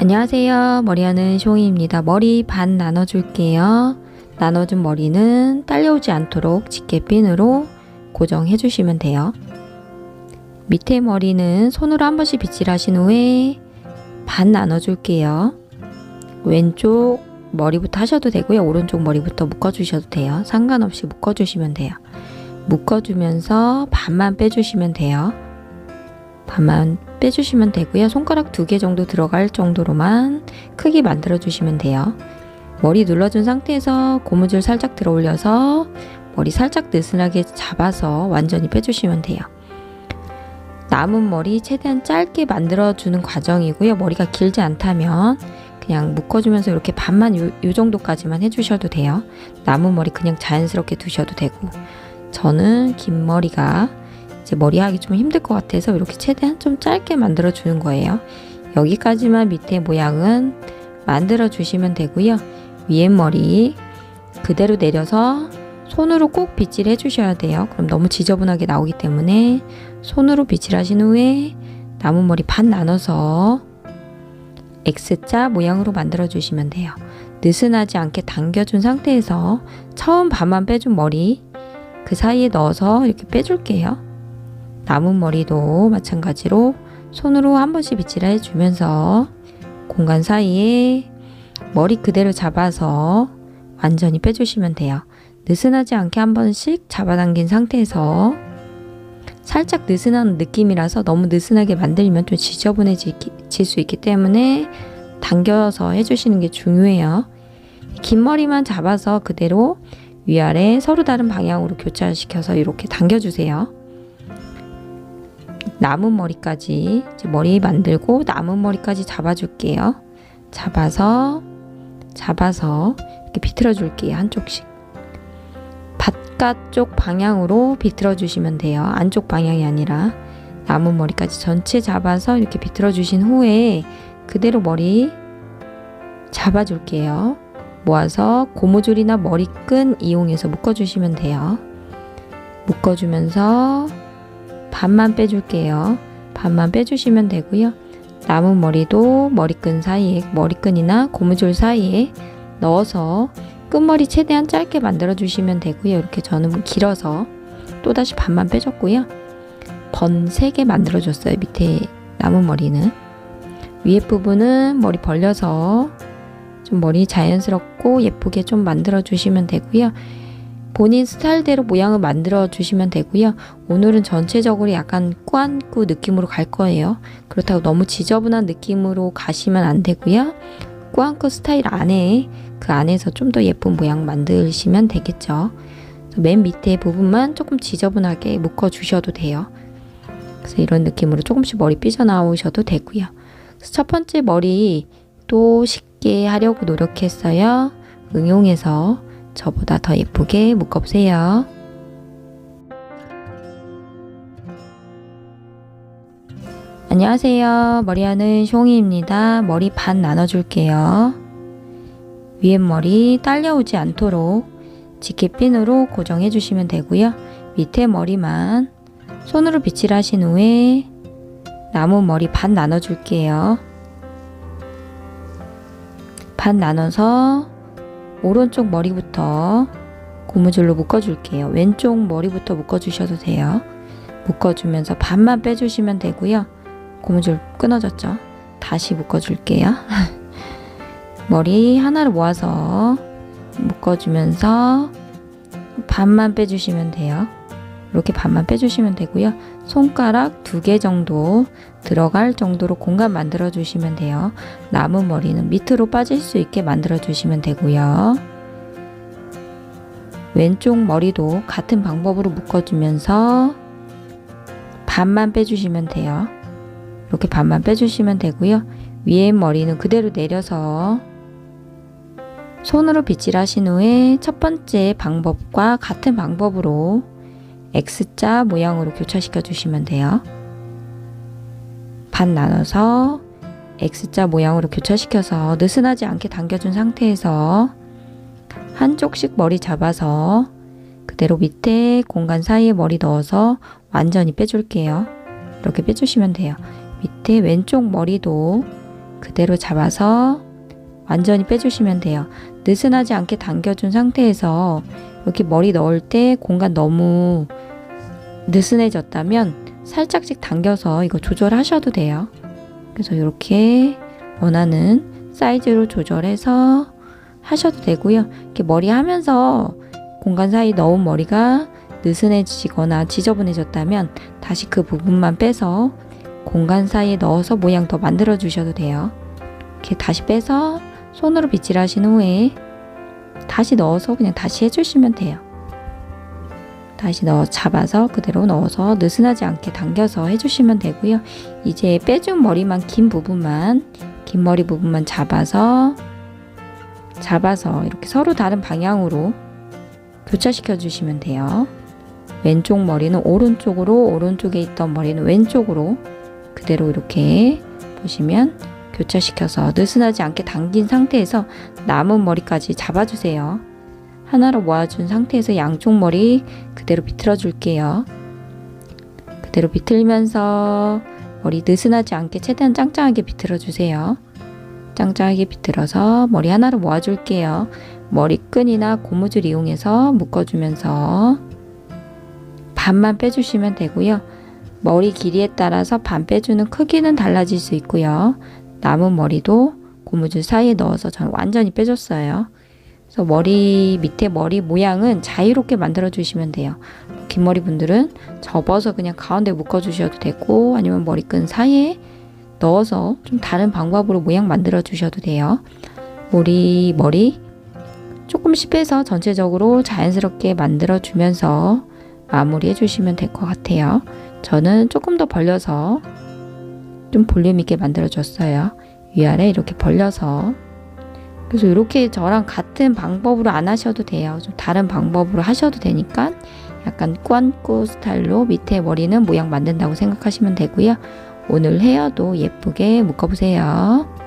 안녕하세요. 머리하는 쇼이입니다. 머리 반 나눠줄게요. 나눠준 머리는 딸려오지 않도록 집게핀으로 고정해 주시면 돼요. 밑에 머리는 손으로 한 번씩 빗질하신 후에 반 나눠줄게요. 왼쪽 머리부터 하셔도 되고요. 오른쪽 머리부터 묶어주셔도 돼요. 상관없이 묶어주시면 돼요. 묶어주면서 반만 빼주시면 돼요. 반만 빼주시면 되고요. 손가락 두 개 정도 들어갈 정도로만 크기 만들어 주시면 돼요. 머리 눌러준 상태에서 고무줄 살짝 들어 올려서 머리 살짝 느슨하게 잡아서 완전히 빼주시면 돼요. 남은 머리 최대한 짧게 만들어 주는 과정이고요. 머리가 길지 않다면 그냥 묶어주면서 이렇게 반만 요, 요 정도까지만 해주셔도 돼요. 남은 머리 그냥 자연스럽게 두셔도 되고 저는 긴 머리가 이 제 머리 하기 좀 힘들 것 같아서 이렇게 최대한 좀 짧게 만들어 주는 거예요. 여기까지만 밑에 모양은 만들어 주시면 되고요. 위에 머리 그대로 내려서 손으로 꼭 빗질 해주셔야 돼요. 그럼 너무 지저분하게 나오기 때문에 손으로 빗질 하신 후에 남은 머리 반 나눠서 X자 모양으로 만들어 주시면 돼요. 느슨하지 않게 당겨준 상태에서 처음 반만 빼준 머리 그 사이에 넣어서 이렇게 빼줄게요. 남은 머리도 마찬가지로 손으로 한 번씩 빗질해 주면서 공간 사이에 머리 그대로 잡아서 완전히 빼주시면 돼요. 느슨하지 않게 한 번씩 잡아당긴 상태에서 살짝 느슨한 느낌이라서 너무 느슨하게 만들면 좀 지저분해질 수 있기 때문에 당겨서 해주시는 게 중요해요. 긴 머리만 잡아서 그대로 위아래 서로 다른 방향으로 교차시켜서 이렇게 당겨주세요. 남은 머리까지 머리 만들고 남은 머리까지 잡아줄게요. 잡아서 잡아서 이렇게 비틀어 줄게요. 한쪽씩. 바깥쪽 방향으로 비틀어 주시면 돼요. 안쪽 방향이 아니라 남은 머리까지 전체 잡아서 이렇게 비틀어 주신 후에 그대로 머리 잡아 줄게요. 모아서 고무줄이나 머리끈 이용해서 묶어 주시면 돼요. 묶어 주면서 반만 빼줄게요. 반만 빼주시면 되고요. 남은 머리도 머리끈 사이에 머리끈이나 고무줄 사이에 넣어서 끝머리 최대한 짧게 만들어 주시면 되고요. 이렇게 저는 길어서 또다시 반만 빼줬고요. 번 3개 만들어 줬어요. 밑에 남은 머리는 위에 부분은 머리 벌려서 좀 머리 자연스럽고 예쁘게 좀 만들어 주시면 되고요. 본인 스타일대로 모양을 만들어 주시면 되고요. 오늘은 전체적으로 약간 꾸안꾸 느낌으로 갈 거예요. 그렇다고 너무 지저분한 느낌으로 가시면 안 되고요. 꾸안꾸 스타일 안에 그 안에서 좀 더 예쁜 모양 만드시면 되겠죠. 맨 밑에 부분만 조금 지저분하게 묶어 주셔도 돼요. 그래서 이런 느낌으로 조금씩 머리 삐져나오셔도 되고요. 첫 번째 머리 또 쉽게 하려고 노력했어요. 응용해서 저보다 더 예쁘게 묶어보세요. 안녕하세요. 머리하는 숑이입니다. 머리 반 나눠줄게요. 위에 머리 딸려오지 않도록 지게핀으로 고정해 주시면 되고요. 밑에 머리만 손으로 빗질 하신 후에 나무 머리 반 나눠줄게요. 반 나눠서 오른쪽 머리부터 고무줄로 묶어줄게요. 왼쪽 머리부터 묶어주셔도 돼요. 묶어주면서 반만 빼주시면 되고요. 고무줄 끊어졌죠? 다시 묶어줄게요. 머리 하나를 모아서 묶어주면서 반만 빼주시면 돼요. 이렇게 반만 빼주시면 되고요. 손가락 두 개 정도 들어갈 정도로 공간 만들어 주시면 돼요. 남은 머리는 밑으로 빠질 수 있게 만들어 주시면 되고요. 왼쪽 머리도 같은 방법으로 묶어주면서 반만 빼주시면 돼요. 이렇게 반만 빼주시면 되고요. 위에 머리는 그대로 내려서 손으로 빗질 하신 후에 첫 번째 방법과 같은 방법으로 X자 모양으로 교차시켜 주시면 돼요. 반 나눠서 X자 모양으로 교차시켜서 느슨하지 않게 당겨준 상태에서 한쪽씩 머리 잡아서 그대로 밑에 공간 사이에 머리 넣어서 완전히 빼줄게요. 이렇게 빼주시면 돼요. 밑에 왼쪽 머리도 그대로 잡아서 완전히 빼주시면 돼요. 느슨하지 않게 당겨준 상태에서 이렇게 머리 넣을 때 공간 너무 느슨해졌다면 살짝씩 당겨서 이거 조절하셔도 돼요. 그래서 이렇게 원하는 사이즈로 조절해서 하셔도 되고요. 이렇게 머리 하면서 공간 사이 넣은 머리가 느슨해지거나 지저분해졌다면 다시 그 부분만 빼서 공간 사이에 넣어서 모양 더 만들어 주셔도 돼요. 이렇게 다시 빼서 손으로 빗질 하신 후에 다시 넣어서 그냥 다시 해주시면 돼요. 다시 넣어 잡아서 그대로 넣어서 느슨하지 않게 당겨서 해주시면 되고요. 이제 빼준 머리만 긴 부분만 긴 머리 부분만 잡아서 잡아서 이렇게 서로 다른 방향으로 교차시켜 주시면 돼요. 왼쪽 머리는 오른쪽으로 오른쪽에 있던 머리는 왼쪽으로 그대로 이렇게 보시면 교차시켜서 느슨하지 않게 당긴 상태에서 남은 머리까지 잡아주세요. 하나로 모아준 상태에서 양쪽 머리 그대로 비틀어 줄게요. 그대로 비틀면서 머리 느슨하지 않게 최대한 짱짱하게 비틀어 주세요. 짱짱하게 비틀어서 머리 하나로 모아줄게요. 머리끈이나 고무줄 이용해서 묶어주면서 반만 빼주시면 되고요. 머리 길이에 따라서 반 빼주는 크기는 달라질 수 있고요. 남은 머리도 고무줄 사이에 넣어서 저는 완전히 빼줬어요. 그래서 머리 밑에 머리 모양은 자유롭게 만들어 주시면 돼요. 긴 머리 분들은 접어서 그냥 가운데 묶어 주셔도 되고 아니면 머리끈 사이에 넣어서 좀 다른 방법으로 모양 만들어 주셔도 돼요. 머리 머리 조금씩 빼서 전체적으로 자연스럽게 만들어 주면서 마무리해 주시면 될 것 같아요. 저는 조금 더 벌려서 좀 볼륨 있게 만들어 줬어요. 위아래 이렇게 벌려서 그래서 이렇게 저랑 같은 방법으로 안 하셔도 돼요. 좀 다른 방법으로 하셔도 되니까 약간 꽝꾸 스타일로 밑에 머리는 모양 만든다고 생각하시면 되고요. 오늘 헤어도 예쁘게 묶어보세요.